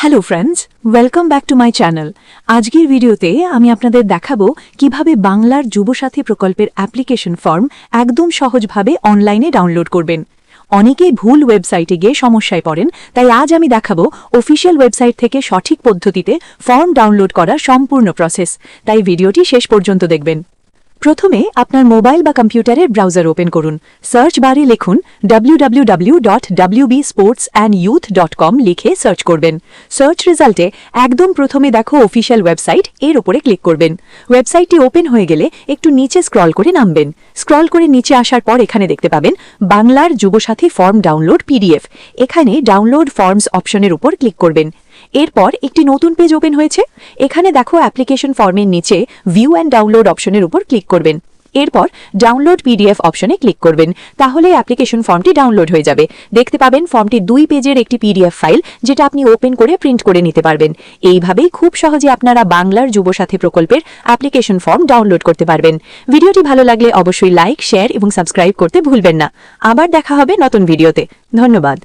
Hello friends welcome back to my channel আজকের ভিডিওতে আমি আপনাদের দেখাবো কীভাবে বাংলার যুবসাথী প্রকল্পের অ্যাপ্লিকেশন ফর্ম একদম সহজভাবে অনলাইনে ডাউনলোড করবেন। অনেকেই ভুল ওয়েবসাইটে গিয়ে সমস্যায় পড়েন, তাই আজ আমি দেখাবো অফিসিয়াল ওয়েবসাইট থেকে সঠিক পদ্ধতিতে ফর্ম ডাউনলোড করার সম্পূর্ণ প্রসেস তাই ভিডিওটি শেষ পর্যন্ত দেখবেন। প্রথমে আপনার মোবাইল বা কম্পিউটারের ব্রাউজার ওপেন করুন। সার্চ বারে লিখুন www.wbsportsandyouth.com লিখে সার্চ করবেন। সার্চ রেজাল্টে একদম প্রথমে দেখো অফিসিয়াল ওয়েবসাইট, এর উপরে ক্লিক করবেন। ওয়েবসাইটটি ওপেন হয়ে গেলে একটু নিচে স্ক্রল করে নামবেন। স্ক্রল করে নিচে আসার পর এখানে দেখতে পাবেন বাংলার যুবসাথী ফর্ম ডাউনলোড পিডিএফ। এখানে ডাউনলোড ফর্মস অপশনের উপর ক্লিক করবেন। এরপর একটি নতুন পেজ ওপেন হয়েছে। এখানে দেখো অ্যাপ্লিকেশন ফর্মের নিচে ভিউ অ্যান্ড ডাউনলোড অপশনের উপর ক্লিক করবেন। এরপর ডাউনলোড পিডিএফ অপশনে ক্লিক করবেন। তাহলে অ্যাপ্লিকেশন ফর্মটি ডাউনলোড হয়ে যাবে। দেখতে পাবেন ফর্মটি দুই পেজের একটি পিডিএফ ফাইল যেটা আপনি ওপেন করে প্রিন্ট করে নিতে পারবেন। এইভাবেই খুব সহজে আপনারা বাংলার যুবসাথী প্রকল্পের অ্যাপ্লিকেশন ফর্ম ডাউনলোড করতে পারবেন। ভিডিওটি ভালো লাগলে অবশ্যই লাইক শেয়ার এবং সাবস্ক্রাইব করতে ভুলবেন না। আবার দেখা হবে নতুন ভিডিওতে ধন্যবাদ।